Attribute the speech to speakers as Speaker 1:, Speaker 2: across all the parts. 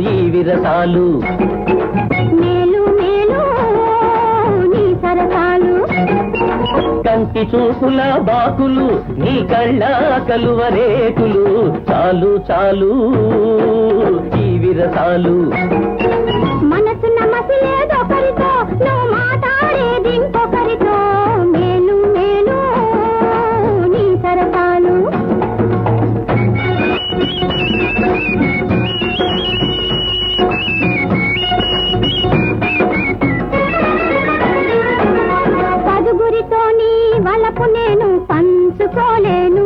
Speaker 1: ఈ విరసాలు.
Speaker 2: మేలు మేలు నీ సరసాలు.
Speaker 1: కంటి చూపుల బాకులు నీ కళ్ళ కలువరేకులు చాలు చాలు ఈ విరసాలు.
Speaker 2: వలపు నేను పంచుకోలేను.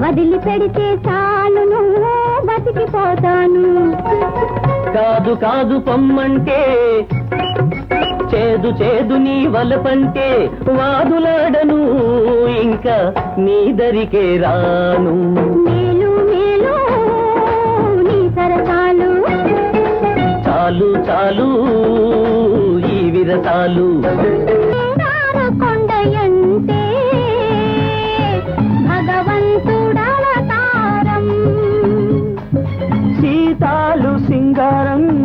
Speaker 2: వదిలిపెడితే చాలు నువ్వు బతికిపోతాను.
Speaker 1: కాదు కాదు పొమ్మంటే చేదు చేదు నీ వలపంటే వాదులాడను ఇంకా నీ దరికే రాను.
Speaker 2: మేలు మేలు నీ సరసాలు.
Speaker 1: చాలు చాలు ఈ విరసాలు. சொந்தக்காரன்